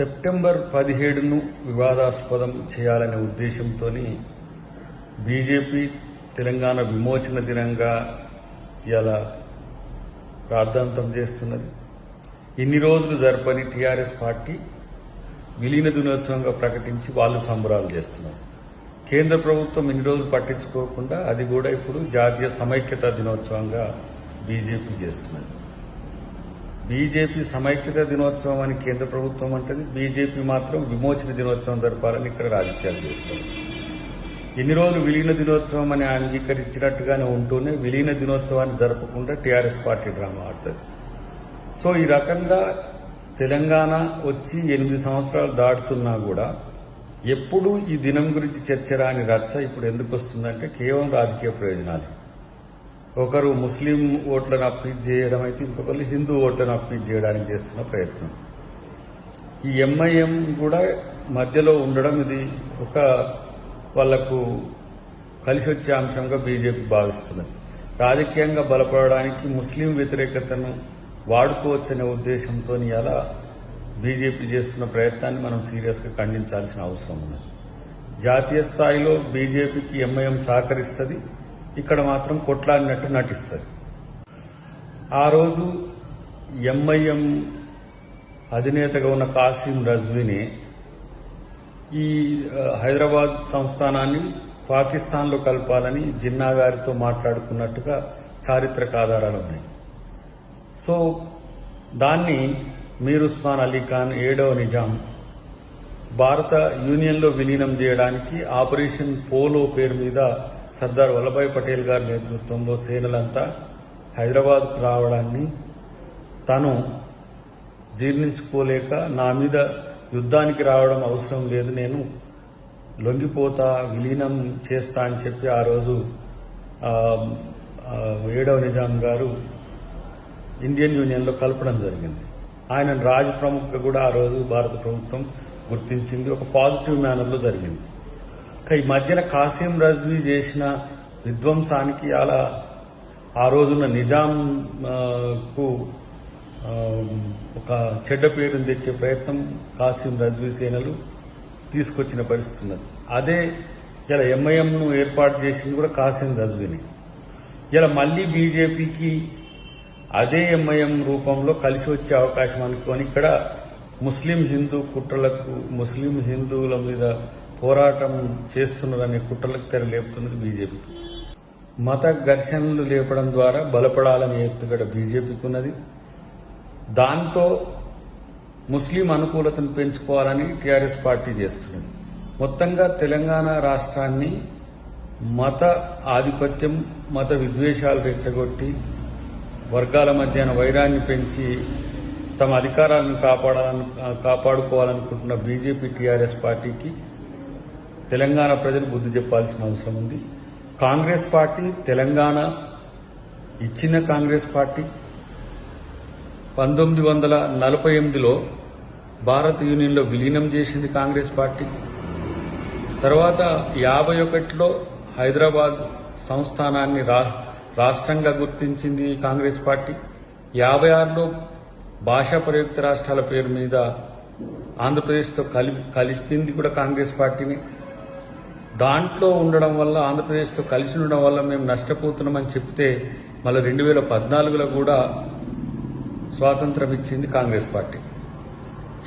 September పదిహేడును వివాదాస్పదం చేయాలనే ఉద్దేశంతో బీజేపీ తెలంగాణ విమోచన దినంగా ఇలా ప్రార్థాంతం చేస్తున్నది. ఇన్ని రోజులు జరపని టీఆర్ఎస్ పార్టీ విలీన దినోత్సవంగా ప్రకటించి వాళ్ళు సంబరాలు చేస్తున్నారు. కేంద్ర ప్రభుత్వం ఇన్ని రోజులు పట్టించుకోకుండా అది కూడా ఇప్పుడు జాతీయ సమైక్యత దినోత్సవంగా బీజేపీ చేస్తున్నది. బీజేపీ సమైక్యత దినోత్సవం అని కేంద్ర ప్రభుత్వం అంటది. బీజేపీ మాత్రం విమోచన దినోత్సవం జరపాలని ఇక్కడ రాజకీయాలు చేస్తుంది. ఎన్ని రోజులు విలీన దినోత్సవం అని అంగీకరించినట్టుగానే ఉంటూనే విలీన దినోత్సవాన్ని జరపకుండా టీఆర్ఎస్ పార్టీ డ్రామా ఆడుతుంది. సో ఈ రకంగా తెలంగాణ వచ్చి ఎనిమిది సంవత్సరాలు దాటుతున్నా కూడా ఎప్పుడు ఈ దినం గురించి చర్చ రాని రచ్చ ఇప్పుడు ఎందుకు వస్తుందంటే కేవలం రాజకీయ ప్రయోజనాలు. ఒకరు ముస్లిం ఓట్లను అప్పీ చేయడం అయితే ఇంకొకరు హిందూ ఓట్లను అప్పీ చేయడానికి చేస్తున్న ప్రయత్నం. ఈ ఎంఐఎం కూడా మధ్యలో ఉండడం ఇది ఒక వాళ్ళకు కలిసి వచ్చే అంశంగా బీజేపీ భావిస్తున్నది. రాజకీయంగా బలపడడానికి ముస్లిం వ్యతిరేకతను వాడుకోవచ్చనే ఉద్దేశంతో ఇలా బీజేపీ చేస్తున్న ప్రయత్నాన్ని మనం సీరియస్గా ఖండించాల్సిన అవసరం ఉన్నది. జాతీయ స్థాయిలో బీజేపీకి ఎంఐఎం సహకరిస్తుంది. ఇక్కడ మాత్రం కొట్లాడినట్టు నటిస్తుంది. ఆ రోజు ఎంఐఎం అధినేతగా ఉన్న కాసిం రజ్వీని ఈ హైదరాబాద్ సంస్థానాన్ని పాకిస్తాన్లో కలపాలని జిన్నా గారితో మాట్లాడుకున్నట్టుగా చారిత్రక ఆధారాలు ఉన్నాయి. సో దాన్ని మీర్ ఉస్మాన్ అలీ ఖాన్ ఏడవ నిజాం భారత యూనియన్లో విలీనం చేయడానికి ఆపరేషన్ పోలో పేరు మీద సర్దార్ వల్లభాయ్ పటేల్ గారి నేతృత్వంలో సేనలంతా హైదరాబాద్కు రావడాన్ని తను జీర్ణించుకోలేక నా మీద యుద్ధానికి రావడం అవసరం లేదు నేను లొంగిపోతా విలీనం చేస్తా అని చెప్పి ఆ రోజు ఏడవ నిజాం గారు ఇండియన్ యూనియన్లో కలపడం జరిగింది. ఆయన రాజ్ ప్రముఖ కూడా ఆ రోజు భారత ప్రభుత్వం గుర్తించింది. ఒక పాజిటివ్ మేనర్లో జరిగింది. ఈ మధ్యన కాసిం రజ్వీ చేసిన విధ్వంసానికి అలా ఆ రోజున నిజాం కు ఒక చెడ్డ పేరుని తెచ్చే ప్రయత్నం కాసిం రజ్వీ సేనలు తీసుకొచ్చిన పరిస్థితి ఉన్నది. అదే ఇలా ఎంఐఎంను ఏర్పాటు చేసింది కూడా కాసిం రజ్వీని. ఇలా మళ్ళీ బీజేపీకి అదే ఎంఐఎం రూపంలో కలిసి వచ్చే అవకాశం అనుకోని ఇక్కడ ముస్లిం హిందూ కుట్రలకు ముస్లిం హిందువుల మీద పోరాటం చేస్తున్నదనే కుట్రలకు తెర లేపుతున్నది బీజేపీ. మత ఘర్షణలు లేపడం ద్వారా బలపడాలని ఎత్తుగడ బీజేపీకి ఉన్నది దాంతో ముస్లిం అనుకూలతను పెంచుకోవాలని టీఆర్ఎస్ పార్టీ చేస్తున్నది మొత్తంగా తెలంగాణ రాష్ట్రాన్ని మత ఆధిపత్యం మత విద్వేషాలు రెచ్చగొట్టి వర్గాల మధ్యన వైరాన్ని పెంచి తమ అధికారాలను కాపాడాలని కాపాడుకోవాలనుకుంటున్న బీజేపీ టీఆర్ఎస్ పార్టీకి తెలంగాణ ప్రజలు బుద్ధి చెప్పాల్సిన అవసరం ఉంది. కాంగ్రెస్ పార్టీ తెలంగాణ ఇచ్చిన కాంగ్రెస్ పార్టీ పంతొమ్మిది వందల నలభై ఎనిమిదిలో భారత యూనియన్లో విలీనం చేసింది కాంగ్రెస్ పార్టీ. తర్వాత యాభై ఒకటిలో హైదరాబాద్ సంస్థానాన్ని రా రాష్ట్రంగా గుర్తించింది కాంగ్రెస్ పార్టీ. యాభై ఆరులో భాషా ప్రయుక్త రాష్ట్రాల పేరు మీద ఆంధ్రప్రదేశ్తో కలిపి కలిపింది కూడా కాంగ్రెస్ పార్టీని. దాంట్లో ఉండడం వల్ల ఆంధ్రప్రదేశ్తో కలిసి ఉండడం వల్ల మేము నష్టపోతున్నామని చెప్తే మళ్ళీ రెండు వేల పద్నాలుగులో కూడా స్వాతంత్రం ఇచ్చింది కాంగ్రెస్ పార్టీ.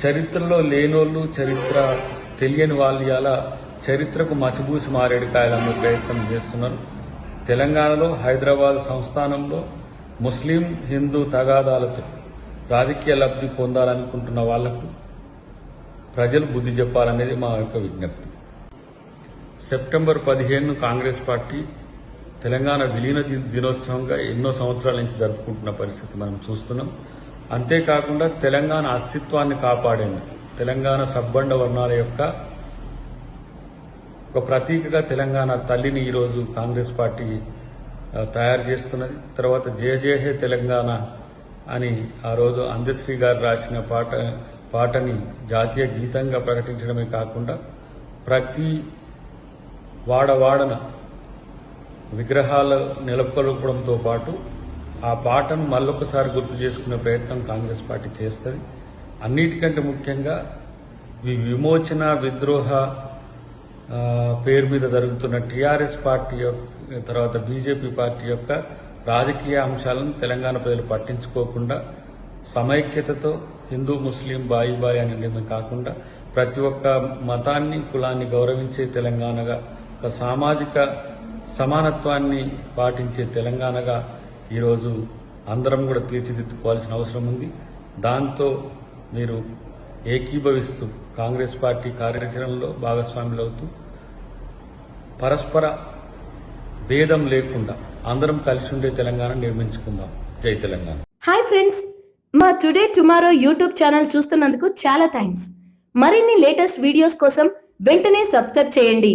చరిత్రలో లేనోళ్ళు చరిత్ర తెలియని వాళ్ళు ఇలా చరిత్రకు మసిబూసి మారేడుకాయలన్న ప్రయత్నం చేస్తున్నారు. తెలంగాణలో హైదరాబాద్ సంస్థానంలో ముస్లిం హిందూ తగాదాలతో రాజకీయ లబ్ధి పొందాలనుకుంటున్న వాళ్ళకు ప్రజలు బుద్ధి చెప్పాలనేది మా యొక్క విజ్ఞప్తి. సెప్టెంబర్ పదిహేను కాంగ్రెస్ పార్టీ తెలంగాణ విలీన దినోత్సవంగా ఎన్నో సంవత్సరాల నుంచి జరుపుకుంటున్న పరిస్థితి మనం చూస్తున్నాం. అంతేకాకుండా తెలంగాణ అస్తిత్వాన్ని కాపాడేందుకు తెలంగాణ సబ్బండ వర్ణాల యొక్క ఒక ప్రతీకగా తెలంగాణ తల్లిని ఈరోజు కాంగ్రెస్ పార్టీ తయారు చేస్తున్నది. తర్వాత జయజయహే హే తెలంగాణ అని ఆ రోజు అందశ్రీ గారు రాసిన పాట పాటని జాతీయ గీతంగా ప్రకటించడమే కాకుండా ప్రతి వాడవాడన విగ్రహాలు నెలకొల్పడంతో పాటు ఆ పాటను మళ్ళొకసారి గుర్తు చేసుకునే ప్రయత్నం కాంగ్రెస్ పార్టీ చేస్తుంది. అన్నిటికంటే ముఖ్యంగా ఈ విమోచన విద్రోహ పేరు మీద జరుగుతున్న టీఆర్ఎస్ పార్టీ యొక్క తర్వాత బీజేపీ పార్టీ యొక్క రాజకీయ అంశాలను తెలంగాణ ప్రజలు పట్టించుకోకుండా సమైక్యతతో హిందూ ముస్లిం బాయి బాయి అనేది కాకుండా ప్రతి ఒక్క మతాన్ని కులాన్ని గౌరవించే తెలంగాణగా ఒక సామాజిక సమానత్వాన్ని పాటించే తెలంగాణగా ఈరోజు అందరం కూడా తీర్చిదిద్దుకోవాల్సిన అవసరం ఉంది. దాంతో మీరు ఏకీభవిస్తూ కాంగ్రెస్ పార్టీ కార్యాచరణలో భాగస్వాములవుతూ పరస్పర భేదం లేకుండా అందరం కలిసి ఉండే తెలంగాణ నిర్మించుకుందాం. జై తెలంగాణ. హాయ్ ఫ్రెండ్స్ మా టుడే టుమారో యూట్యూబ్ ఛానల్ చూస్తున్నందుకు చాలా థ్యాంక్స్ మరిన్ని లేటెస్ట్ వీడియోస్ కోసం వెంటనే సబ్స్క్రైబ్ చేయండి.